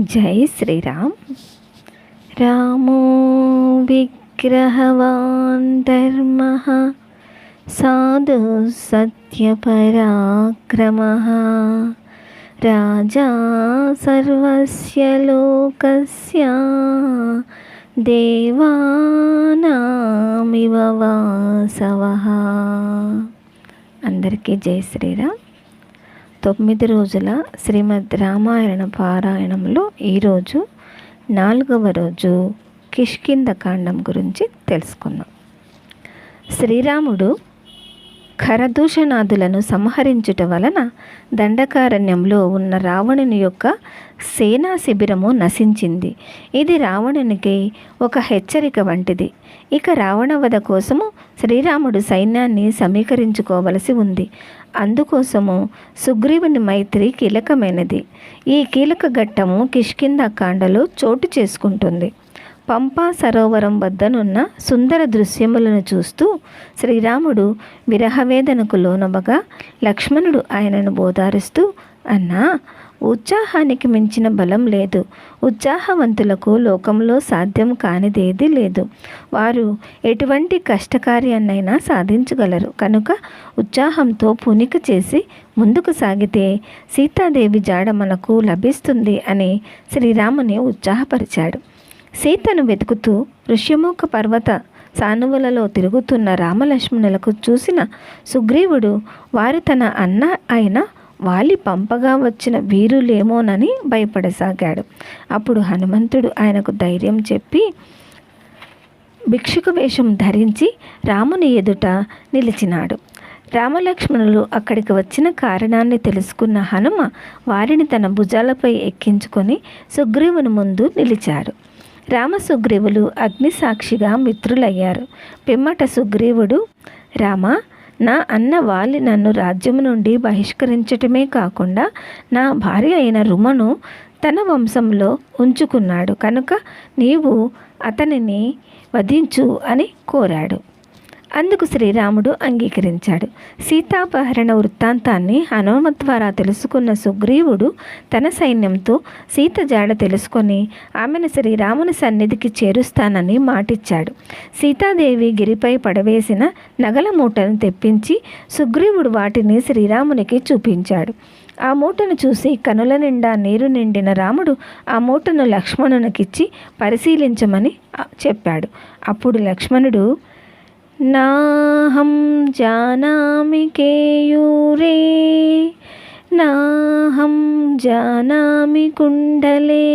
జై శ్రీరామ్. రామో విగ్రహవాన్ ధర్మ సాధు సత్యపరాక్రమ. రాజా సర్వస్య లోకస్య దేవానామివ వాసవ. అందరికీ జై శ్రీరామ్. తొమ్మిది రోజుల శ్రీమద్ రామాయణ పారాయణంలో ఈరోజు నాలుగవ రోజు కిష్కింద కాండం గురించి తెలుసుకున్నాం. శ్రీరాముడు ఖరదూషణాదులను సంహరించుట వలన దండకారణ్యంలో ఉన్న రావణుని యొక్క సేనా శిబిరము నశించింది. ఇది రావణునికి ఒక హెచ్చరిక వంటిది. ఇక రావణవధ కోసము శ్రీరాముడు సైన్యాన్ని సమీకరించుకోవలసి ఉంది. అందుకోసము సుగ్రీవుని మైత్రి కీలకమైనది. ఈ కీలక ఘట్టము కిష్కింద కాండలో చోటు చేసుకుంటుంది. పంపా సరోవరం వద్దనున్న సుందర దృశ్యములను చూస్తూ శ్రీరాముడు విరహవేదనకు లోనవగా లక్ష్మణుడు ఆయనను బోధారుస్తూ అన్నా ఉత్సాహానికి మించిన బలం లేదు. ఉత్సాహవంతులకు లోకంలో సాధ్యం కానిదేది లేదు. వారు ఎటువంటి కష్టకార్యాన్నైనా సాధించగలరు. కనుక ఉత్సాహంతో పునిక చేసి ముందుకు సాగితే సీతాదేవి జాడ మనకు లభిస్తుంది అని శ్రీరాముని ఉత్సాహపరిచాడు. సీతను వెతుకుతూ ఋష్యముఖ పర్వత సానువులలో తిరుగుతున్న రామలక్ష్మణులకు చూసిన సుగ్రీవుడు వారు తన అన్న అయిన వాలి పంపగా వచ్చిన వీరులేమోనని భయపడసాగాడు. అప్పుడు హనుమంతుడు ఆయనకు ధైర్యం చెప్పి భిక్షుక వేషం ధరించి రాముని ఎదుట నిలిచినాడు. రామలక్ష్మణులు అక్కడికి వచ్చిన కారణాన్ని తెలుసుకున్న హనుమ వారిని తన భుజాలపై ఎక్కించుకొని సుగ్రీవుని ముందు నిలిచాడు రామసుగ్రీవులు అగ్నిసాక్షిగా మిత్రులయ్యారు. పిమ్మట సుగ్రీవుడు రామ నా అన్న వాలి నన్ను రాజ్యము నుండి బహిష్కరించటమే కాకుండా నా భార్య అయిన రుమను తన వంశంలో ఉంచుకున్నాడు. కనుక నీవు అతనిని వధించు అని కోరాడు. అందుకు శ్రీరాముడు అంగీకరించాడు. సీతాపహరణ వృత్తాంతాన్ని హనుమత్ ద్వారా తెలుసుకున్న సుగ్రీవుడు తన సైన్యంతో సీత జాడ తెలుసుకొని ఆమెను శ్రీరాముని సన్నిధికి చేరుస్తానని మాటిచ్చాడు. సీతాదేవి గిరిపై పడవేసిన నగల మూటను తెప్పించి సుగ్రీవుడు వాటిని శ్రీరామునికి చూపించాడు. ఆ మూటను చూసి కనుల నిండా నీరు నిండిన రాముడు ఆ మూటను లక్ష్మణునికిచ్చి పరిశీలించమని చెప్పాడు. అప్పుడు లక్ష్మణుడు నాహం జానామి కేయూరే నాహం జానామి కుండలే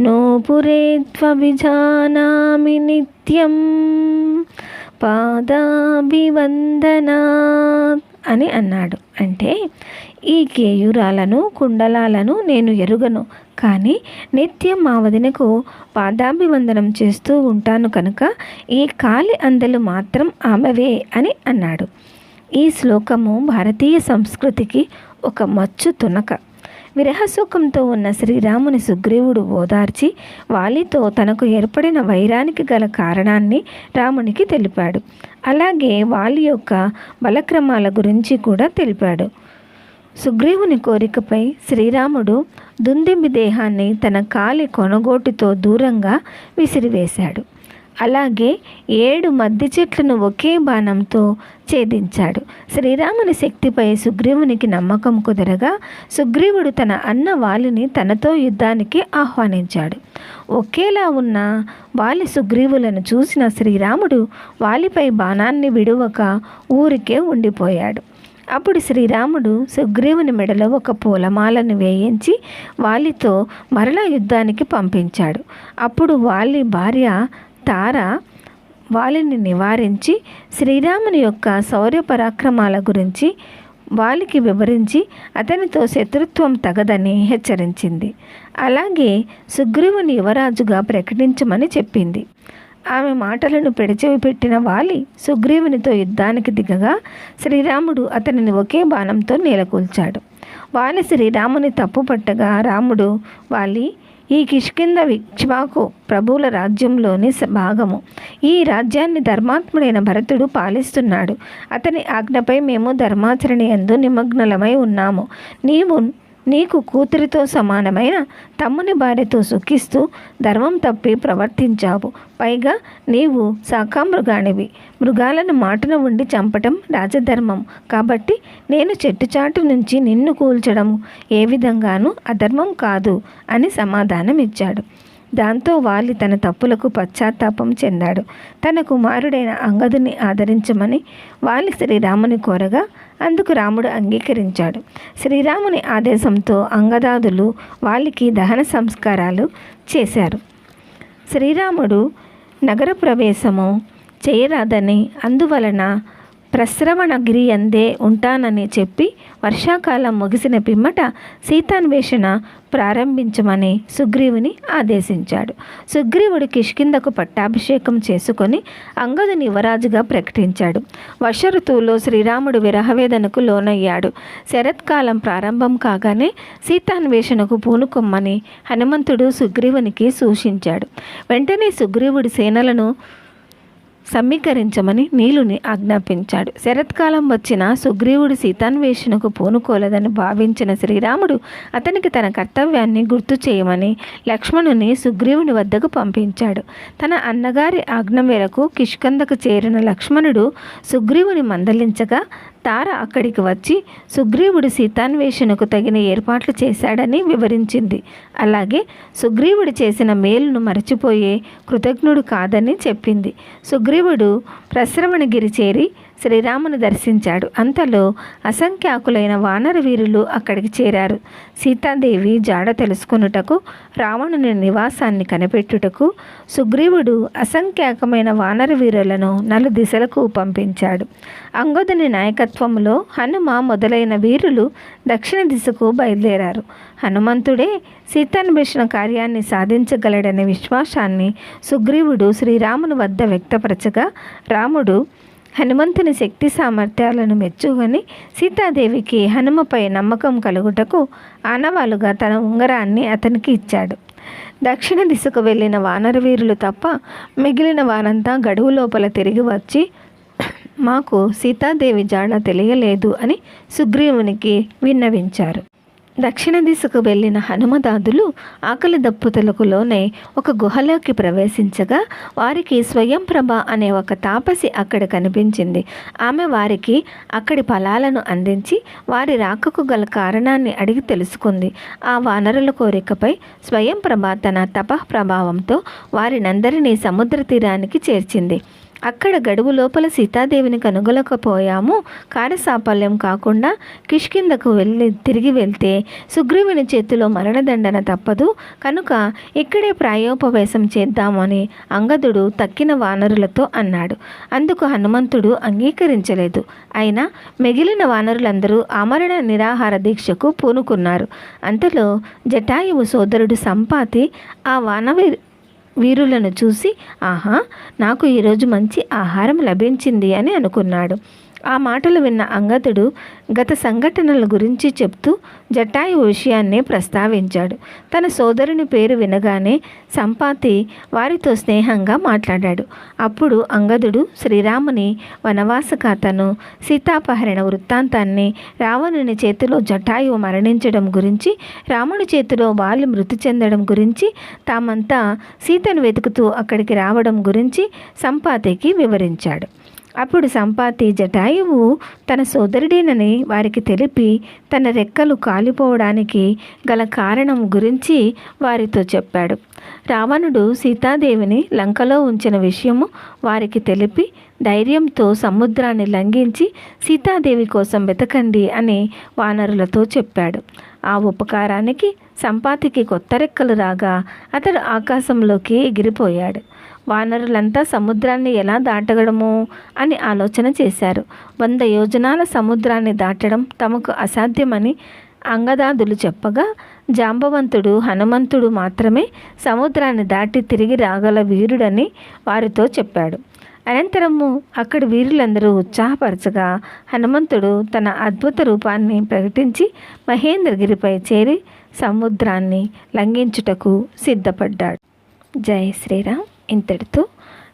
నోపురే త్వభిజానామి నిత్యం పాదాభివందనాత్ అని అన్నాడు. అంటే ఈ కేయూరాలను కుండలాలను నేను ఎరుగను. కానీ నిత్యం మా వదినకు పాదాభివందనం చేస్తూ ఉంటాను కనుక ఈ కాలి అందలు మాత్రం ఆమెవే అని అన్నాడు. ఈ శ్లోకము భారతీయ సంస్కృతికి ఒక మచ్చు తునక. విరహశోకంతో ఉన్న శ్రీరాముని సుగ్రీవుడు ఓదార్చి వాలితో తనకు ఏర్పడిన వైరానికి గల కారణాన్ని రామునికి తెలిపాడు. అలాగే వాలి యొక్క బలక్రమాల గురించి కూడా తెలిపాడు. సుగ్రీవుని కోరికపై శ్రీరాముడు దుందింబి దేహాన్ని తన కాలి కొనగోటితో దూరంగా విసిరివేశాడు. అలాగే ఏడు మద్ది చెట్లను ఒకే బాణంతో ఛేదించాడు. శ్రీరాముని శక్తిపై సుగ్రీవునికి నమ్మకం కుదరగా సుగ్రీవుడు తన అన్న వాలిని తనతో యుద్ధానికి ఆహ్వానించాడు. ఒకేలా ఉన్న వాలి సుగ్రీవులను చూసిన శ్రీరాముడు వాలిపై బాణాన్ని విడువక ఊరికే ఉండిపోయాడు. అప్పుడు శ్రీరాముడు సుగ్రీవుని మెడలో ఒక పూలమాలను వేయించి వాలితో మరలా యుద్ధానికి పంపించాడు. అప్పుడు వాలి భార్య తార వాలిని నివారించి శ్రీరాముని యొక్క శౌర్య పరాక్రమాల గురించి వాలికి వివరించి అతనితో శత్రుత్వం తగదని హెచ్చరించింది. అలాగే సుగ్రీవుని యువరాజుగా ప్రకటించమని చెప్పింది. ఆమె మాటలను పెడచెవి పెట్టిన వాలి సుగ్రీవునితో యుద్ధానికి దిగగా శ్రీరాముడు అతనిని ఒకే బాణంతో నేలకూల్చాడు. వాలి శ్రీరాముని తప్పుపట్టగా రాముడు వాలి ఈ కిష్కింద విక్ష్వాకు ప్రభువుల రాజ్యంలోని భాగము. ఈ రాజ్యాన్ని ధర్మాత్ముడైన భరతుడు పాలిస్తున్నాడు. అతని ఆజ్ఞపై మేము ధర్మాచరణ ఎందు నిమగ్నలమై ఉన్నాము. నీవు నీకు కూతురితో సమానమైన తమ్ముని భార్యతో సుఖిస్తూ ధర్మం తప్పి ప్రవర్తించావు. పైగా నీవు శాఖామృగానివి. మృగాలను మాటన ఉండి చంపటం రాజధర్మం. కాబట్టి నేను చెట్టుచాటు నుంచి నిన్ను కూల్చడం ఏ విధంగానూ అధర్మం కాదు అని సమాధానం ఇచ్చాడు దాంతో వాలి తన తప్పులకు పశ్చాత్తాపం చెందాడు. తన కుమారుడైన అంగదుని ఆదరించమని వాలి శ్రీరాముని కోరగా అందుకు రాముడు అంగీకరించాడు. శ్రీరాముని ఆదేశంతో అంగదాదులు వాళ్ళకి దహన సంస్కారాలు చేశారు. శ్రీరాముడు నగర ప్రవేశము చేయరాదని అందువలన ప్రస్రవణగిరి అందే ఉంటానని చెప్పి వర్షాకాలం ముగిసిన పిమ్మట సీతాన్వేషణ ప్రారంభించమని సుగ్రీవుని ఆదేశించాడు. సుగ్రీవుడు కిష్కిందకు పట్టాభిషేకం చేసుకొని అంగదుని యువరాజుగా ప్రకటించాడు. వర్ష ఋతువులో శ్రీరాముడు విరహవేదనకు లోనయ్యాడు. శరత్కాలం ప్రారంభం కాగానే సీతాన్వేషణకు పూనుకొమ్మని హనుమంతుడు సుగ్రీవునికి సూచించాడు. వెంటనే సుగ్రీవుడి సేనలను సమీకరించమని నీలుని ఆజ్ఞాపించాడు. శరత్కాలం వచ్చిన సుగ్రీవుడు సీతాన్వేషణకు పూనుకోలేదని భావించిన శ్రీరాముడు అతనికి తన కర్తవ్యాన్ని గుర్తు చేయమని లక్ష్మణుని సుగ్రీవుని వద్దకు పంపించాడు. తన అన్నగారి ఆజ్ఞ మేరకు కిష్కందకు చేరిన లక్ష్మణుడు సుగ్రీవుని మందలించగా తార అక్కడికి వచ్చి సుగ్రీవుడు సీతాన్వేషణకు తగిన ఏర్పాట్లు చేశాడని వివరించింది. అలాగే సుగ్రీవుడు చేసిన మేలును మరచిపోయే కృతజ్ఞుడు కాదని చెప్పింది. సుగ్రీవుడు ప్రశ్రవణగిరి చేరి శ్రీరామును దర్శించాడు. అంతలో అసంఖ్యాకులైన వానర వీరులు అక్కడికి చేరారు. సీతాదేవి జాడ తెలుసుకొనుటకు రావణుని నివాసాన్ని కనిపెట్టుటకు సుగ్రీవుడు అసంఖ్యాకమైన వానర వీరులను నలు దిశలకు పంపించాడు. అంగదుని నాయకత్వంలో హనుమ మొదలైన వీరులు దక్షిణ దిశకు బయలుదేరారు. హనుమంతుడే సీతాన్వేషణ కార్యాన్ని సాధించగలడనే విశ్వాసాన్ని సుగ్రీవుడు శ్రీరాముని వద్ద వ్యక్తపరచగా రాముడు హనుమంతుని శక్తి సామర్థ్యాలను మెచ్చుకొని సీతాదేవికి హనుమపై నమ్మకం కలుగుటకు ఆనవాలుగా తన ఉంగరాన్ని అతనికి ఇచ్చాడు. దక్షిణ దిశకు వెళ్ళిన వానరవీరులు తప్ప మిగిలిన వారంతా గడువు లోపల తిరిగి వచ్చి మాకు సీతాదేవి జాడ తెలియలేదు అని సుగ్రీవునికి విన్నవించారు. దక్షిణ దిశకు వెళ్ళిన హనుమదాదులు ఆకలి దప్పుతలకు లోనే ఒక గుహలోకి ప్రవేశించగా వారికి స్వయంప్రభ అనే ఒక తాపసి అక్కడ కనిపించింది. ఆమె వారికి అక్కడి ఫలాలను అందించి వారి రాకకు గల కారణాన్ని అడిగి తెలుసుకుంది. ఆ వానరుల కోరికపై స్వయంప్రభ తన తప ప్రభావంతో వారినందరినీ సముద్ర తీరానికి చేర్చింది. అక్కడ గడువు లోపల సీతాదేవిని కనుగొలకపోయాము కార్యసాఫల్యం కాకుండా కిష్కిందకు వెళ్ళి తిరిగి వెళ్తే సుగ్రీవుని చేతిలో మరణదండన తప్పదు. కనుక ఇక్కడే ప్రాయోపవేశం చేద్దామని అంగదుడు తక్కిన వానరులతో అన్నాడు. అందుకు హనుమంతుడు అంగీకరించలేదు. అయినా మిగిలిన వానరులందరూ ఆమరణ నిరాహార దీక్షకు పూనుకున్నారు. అంతలో జటాయువు సోదరుడు సంపాతి ఆ వానవి వీరులను చూసి ఆహా నాకు ఈరోజు మంచి ఆహారం లభించింది అని అనుకున్నాడు. ఆ మాటలు విన్న అంగదుడు గత సంఘటనల గురించి చెప్తూ జటాయు విషయాన్నే ప్రస్తావించాడు. తన సోదరుని పేరు వినగానే సంపాతి వారితో స్నేహంగా మాట్లాడాడు. అప్పుడు అంగదుడు శ్రీరాముని వనవాస కథను సీతాపహరణ వృత్తాంతాన్ని రావణుని చేతిలో జటాయువు మరణించడం గురించి రాముని చేతిలో వాళ్ళు మృతి చెందడం గురించి తామంతా సీతను వెతుకుతూ అక్కడికి రావడం గురించి సంపాతికి వివరించాడు. అప్పుడు సంపాతి జటాయువు తన సోదరుడేనని వారికి తెలిపి తన రెక్కలు కాలిపోవడానికి గల కారణం గురించి వారితో చెప్పాడు. రావణుడు సీతాదేవిని లంకలో ఉంచిన విషయము వారికి తెలిపి ధైర్యంతో సముద్రాన్ని లంఘించి సీతాదేవి కోసం వెతకండి అని వానరులతో చెప్పాడు. ఆ ఉపకారానికి సంపాతికి కొత్త రెక్కలు రాగా అతడు ఆకాశంలోకి ఎగిరిపోయాడు. వానరులంతా సముద్రాన్ని ఎలా దాటగడము అని ఆలోచన చేశారు. వంద యోజనాల సముద్రాన్ని దాటడం తమకు అసాధ్యమని అంగదాదులు చెప్పగా జాంబవంతుడు హనుమంతుడు మాత్రమే సముద్రాన్ని దాటి తిరిగి రాగల వీరుడని వారితో చెప్పాడు. అనంతరము అక్కడి వీరులందరూ ఉత్సాహపరచగా హనుమంతుడు తన అద్భుత రూపాన్ని ప్రకటించి మహేంద్రగిరిపై చేరి సముద్రాన్ని లంఘించుటకు సిద్ధపడ్డాడు. జై శ్రీరామ్. ఇంతటితో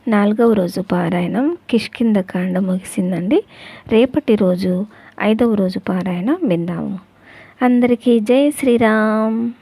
నాలుగవ రోజు పారాయణం కిష్కింద కాండ ముగిసిందండి. రేపటి రోజు ఐదవ రోజు పారాయణం విందాము. అందరికీ జై శ్రీరామ్.